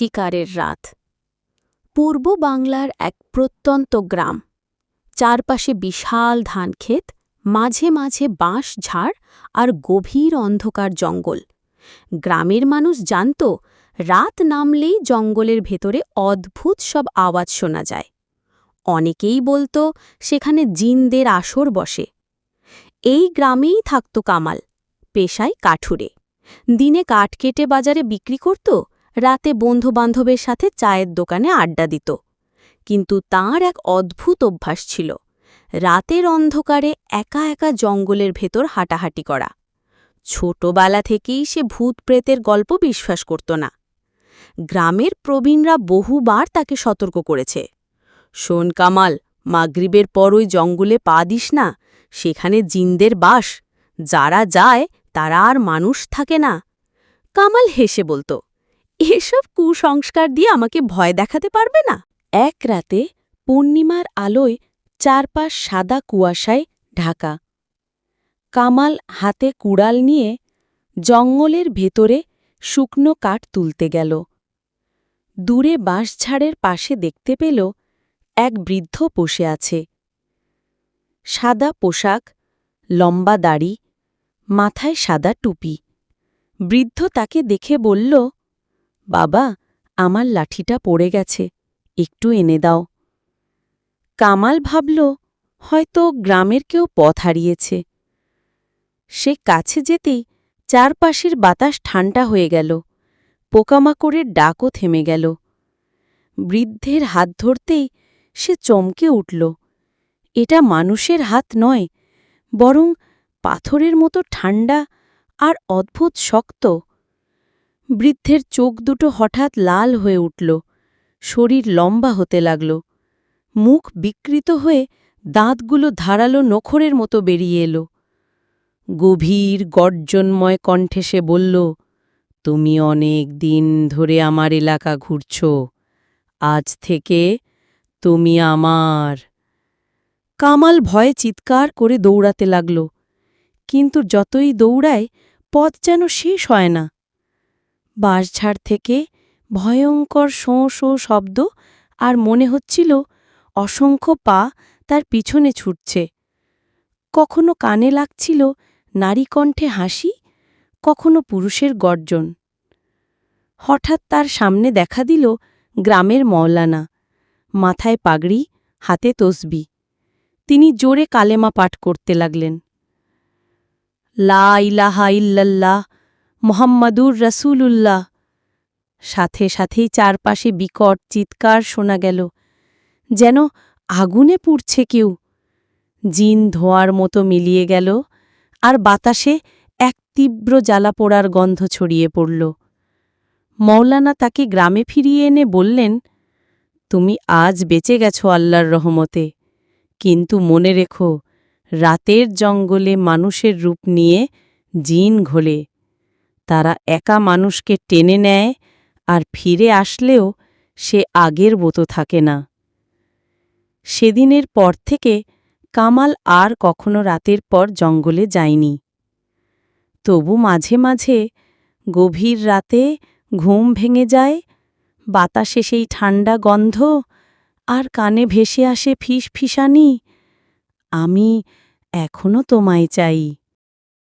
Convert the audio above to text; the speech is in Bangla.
শিকারের রাত। পূর্ব বাংলার এক প্রত্যন্ত গ্রাম। চারপাশে বিশাল ধানক্ষেত মাঝে মাঝে বাঁশ ঝাড় আর গভীর অন্ধকার জঙ্গল। গ্রামের মানুষ জানত, রাত নামলেই জঙ্গলের ভেতরে অদ্ভুত সব আওয়াজ শোনা যায়। অনেকেই বলতো, সেখানে জিনদের আসর বসে। এই গ্রামেই থাকত কামাল, পেশায় কাঠুরে। দিনে কাঠ কেটে বাজারে বিক্রি করত রাতে বন্ধুবান্ধবের সাথে চায়ের দোকানে আড্ডা দিত। কিন্তু তার এক অদ্ভুত অভ্যাস ছিল। রাতের অন্ধকারে একা একা জঙ্গলের ভেতর হাঁটাহাঁটি করা। ছোটবেলা থেকেই সে ভূত প্রেতের গল্প বিশ্বাস করত না। গ্রামের প্রবীণরা বহুবার তাকে সতর্ক করেছে। শোন কামাল, মাগরিবের পর ওই জঙ্গলে পা দিস না, সেখানে জিনদের বাস। যারা যায়, তারা আর মানুষ থাকে না। কামাল হেসে বলতো এসব কুসংস্কার দিয়ে আমাকে ভয় দেখাতে পারবে না? এক রাতে পূর্ণিমার আলোয় চারপাশ সাদা কুয়াশায় ঢাকা। কামাল হাতে কুড়াল নিয়ে জঙ্গলের ভেতরে শুকনো কাঠ তুলতে গেল। দূরে বাঁশঝাড়ের পাশে দেখতে পেল এক বৃদ্ধ বসে আছে। সাদা পোশাক, লম্বা দাড়ি, মাথায় সাদা টুপি। বৃদ্ধ তাকে দেখে বলল বাবা, আমার লাঠিটা পড়ে গেছে, একটু এনে দাও। কামাল ভাবল, হয়তো গ্রামের কেউ পথ হারিয়েছে। সে কাছে যেতেই চারপাশের বাতাস ঠান্ডা হয়ে গেল, পোকামাকড়ের ডাকও থেমে গেল। বৃদ্ধের হাত ধরতেই সে চমকে উঠল। এটা মানুষের হাত নয়, বরং পাথরের মতো ঠান্ডা আর অদ্ভুত শক্ত। বৃদ্ধের চোখ দুটো হঠাৎ লাল হয়ে উঠল, শরীর লম্বা হতে লাগল, মুখ বিকৃত হয়ে দাঁতগুলো ধারালো নখরের মতো বেরিয়ে এলো। গভীর গর্জনময় কণ্ঠে সে বলল, তুমি অনেক দিন ধরে আমার এলাকা ঘুরছ, আজ থেকে তুমি আমার কামাল ভয়ে চিৎকার করে দৌড়াতে লাগল, কিন্তু যতই দৌড়ায় পথ যেন শেষ হয় না। বাঁশঝাড় থেকে ভয়ঙ্কর শোঁ শোঁ শব্দ আর মনে হচ্ছিল অসংখ্য পা তার পিছনে ছুটছে। কখনো কানে লাগছিল নারী কণ্ঠে হাসি, কখনো পুরুষের গর্জন। হঠাৎ তার সামনে দেখা দিল গ্রামের মওলানা, মাথায় পাগড়ি, হাতে তসবি। তিনি জোরে কালেমা পাঠ করতে লাগলেন। লা ইলাহা ইল্লাল্লাহ মোহাম্মদুর রসুলুল্লাহ। সাথে সাথেই চারপাশে বিকট চিৎকার শোনা গেল, যেন আগুনে পুড়ছে কেউ। জিন ধোঁয়ার মতো মিলিয়ে গেল, আর বাতাসে এক তীব্র জ্বালা পোড়ার গন্ধ ছড়িয়ে পড়ল। মৌলানা তাকে গ্রামে ফিরিয়ে এনে বললেন, তুমি আজ বেঁচে গেছো আল্লাহর রহমতে, কিন্তু মনে রেখো, রাতের জঙ্গলে মানুষের রূপ নিয়ে জিন ঘোলে। তারা একা মানুষকে টেনে নেয় আর ফিরে আসলেও সে আগের মতো থাকে না। সেদিনের পর থেকে কামাল আর কখনো রাতের পর জঙ্গলে যায়নি। তবু মাঝে মাঝে গভীর রাতে ঘুম ভেঙে যায়, বাতাসে সেই ঠান্ডা গন্ধ আর কানে ভেসে আসে ফিস ফিসানি, আমি এখনও তোমায় চাই।